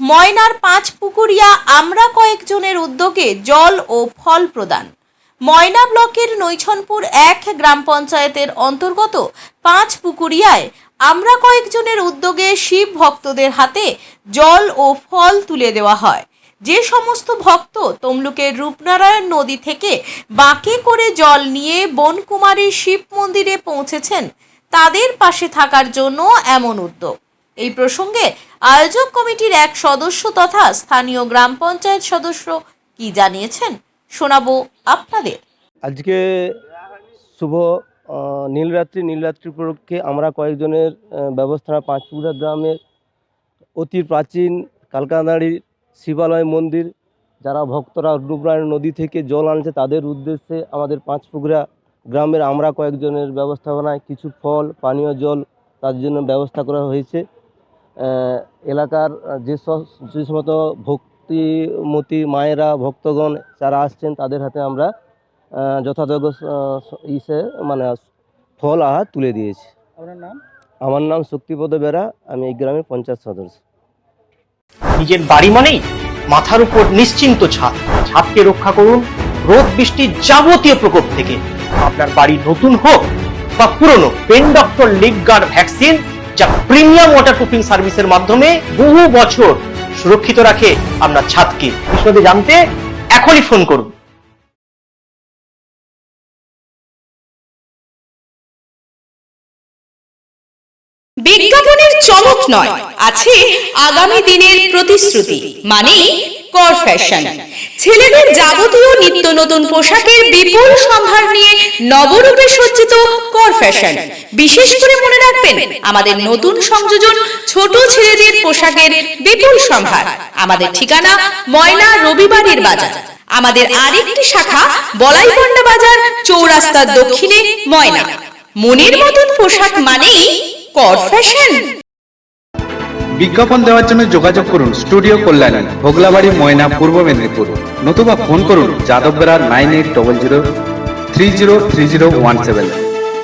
ময়নার পাঁচ পুকুরিয়া আমরা কয়েকজনের উদ্যোগে জল ও ফল প্রদান। ময়না ব্লকের নৈছনপুর এক গ্রাম পঞ্চায়েতের অন্তর্গত পাঁচ পুকুরিয়ায় আমরা কয়েকজনের উদ্যোগে শিব ভক্তদের হাতে জল ও ফল তুলে দেওয়া হয়। যে সমস্ত ভক্ত তমলুকের রূপনারায়ণ নদী থেকে বাঁকে করে জল নিয়ে বনকুমারীর শিব মন্দিরে পৌঁছেছেন, তাদের পাশে থাকার জন্য এমন উদ্যোগ। এই প্রসঙ্গে আয়োজক কমিটির এক সদস্য তথা স্থানীয় গ্রাম পঞ্চায়েত সদস্য কি জানিয়েছেন শোনাবো আপনাদের। আজকে শুভ নীলরাত্রি নীলরাত্রি উপলক্ষে আমরা কয়েকজনের ব্যবস্থা পাঁচপুরা গ্রামের অতি প্রাচীন কালকানাড়ি শিবালয় মন্দির, যারা ভক্তরা রূপনারায়ণ নদী থেকে জল আনছে তাদের উদ্দেশ্যে আমাদের পাঁচপুকুরা গ্রামের আমরা কয়েকজনের ব্যবস্থাপনায় কিছু ফল, পানীয় জল তার জন্য ব্যবস্থা করা হয়েছে। এলাকার যে যে সমস্ত ভক্তিমতী মায়েরা ভক্তগণ যারা আসছেন তাদের হাতে আমরা যথাযোগ্য ইসে মানে ফল আহার তুলে দিয়েছি। আপনার নাম? আমার নাম শক্তিপদ বেরা আমি এই গ্রামের পঞ্চায়েত সদস্য। নিজের বাড়ি মানেই মাথার উপর নিশ্চিন্ত ছাদ। ছাদকে রক্ষা করুন রোদ বৃষ্টির যাবতীয় প্রকোপ থেকে। আপনার বাড়ি নতুন হোক বা পুরনো pen doctor leak guard vaccine যা প্রিমিয়াম ওয়াটারপ্রুফিং সার্ভিসের মাধ্যমে বহু বছর সুরক্ষিত রাখে আপনার ছাদকে। বিশদে জানতে এখনই ফোন করুন। বিজ্ঞাপনের চমক নয়, আছে আগামী দিনের প্রতিশ্রুতি মানে কর ফ্যাশন ছেলেদের যাবতীয় নিত্য নতুন পোশাকের বিপুল সম্ভার নিয়ে নবরূপে সজ্জিত কর ফ্যাশন বিশেষ করে মনে রাখবেন, আমাদের নতুন সংযোজন ছোট ছেলেদের পোশাকের বিপুল সম্ভার। আমাদের ঠিকানা ময়না রবিবারের বাজার। আমাদের আরেকটি শাখা বলাইপন্ডা বাজার চৌরাস্তার দক্ষিণে ময়না। মনের মতন পোশাক মানেই কর ফ্যাশন বিজ্ঞাপন দেওয়ার জন্য যোগাযোগ করুন স্টুডিও কল্যাণী, ভোগলাবাড়ি, ময়না, পূর্ব মেদিনীপুর। নতুবা ফোন করুন Yadav Bera nine eight double zero three zero three zero one seven.